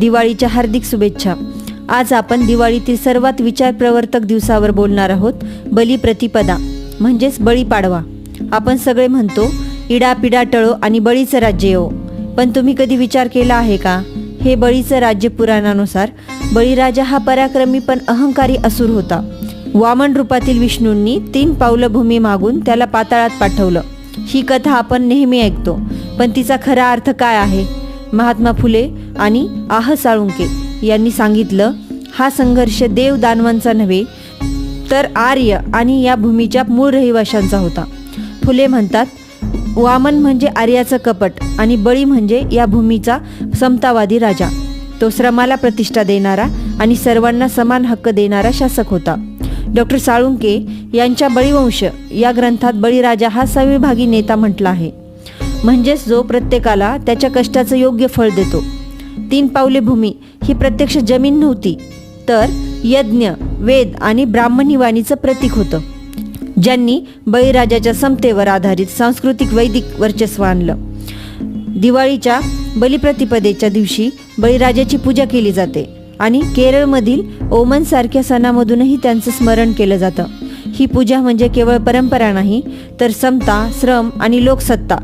दिवाळीच्या हार्दिक शुभेच्छा. आज आपण दिवाळीतील सर्वात विचारप्रवर्तक दिवसावर बोलणार आहोत बलिप्रतिपदा म्हणजेच बळी पाडवा. आपण सगळे म्हणतो इडा पिडा टळो आणि बळीचं राज्य येवो. पण तुम्ही कधी विचार केला आहे का? हे बळीचं राज्य पुराणानुसार बळीराजा हा पराक्रमी पण अहंकारी असुर होता. वामन रूपातील विष्णूंनी तीन पावलं भूमी मागून त्याला पाताळात पाठवलं. ही कथा आपण नेहमी ऐकतो पण तिचा खरा अर्थ काय आहे? महात्मा फुले आणि आह साळुंके यांनी सांगितलं हा संघर्ष देव दानवांचा नव्हे तर आर्य आणि या भूमीच्या मूळ रहिवाशांचा होता. फुले म्हणतात वामन म्हणजे आर्याचं कपट आणि बळी म्हणजे या भूमीचा समतावादी राजा. तो श्रमाला प्रतिष्ठा देणारा आणि सर्वांना समान हक्क देणारा शासक होता. डॉक्टर साळुंके यांच्या बळीवंश या ग्रंथात बळीराजा हा सविभागी नेता म्हटला आहे. म्हणजेच जो प्रत्येकाला त्याच्या कष्टाचं योग्य फळ देतो. तीन पावले भूमी. ही प्रत्यक्ष जमीन नव्हती तर यज्ञ वेद आणि ब्राह्मणी वाणीचं प्रतीक होतं ज्यांनी बळीराजाच्या समतेवर आधारित सांस्कृतिक वैदिक वर्चस्व आणलं. दिवाळीच्या बलिप्रतिपदेच्या दिवशी बळीराजाची पूजा केली जाते आणि केरळमधील ओमनसारख्या सणामधूनही त्यांचं स्मरण केलं जातं. ही पूजा म्हणजे केवळ परंपरा नाही तर समता श्रम आणि लोकसत्ता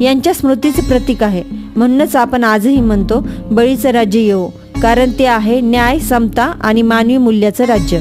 यांच्या स्मृतीचे प्रतीक आहे. म्हणूनच आपण आजही म्हणतो बळीचं राज्य येऊ कारण ते आहे न्याय समता आणि मानवी मूल्याचं राज्य.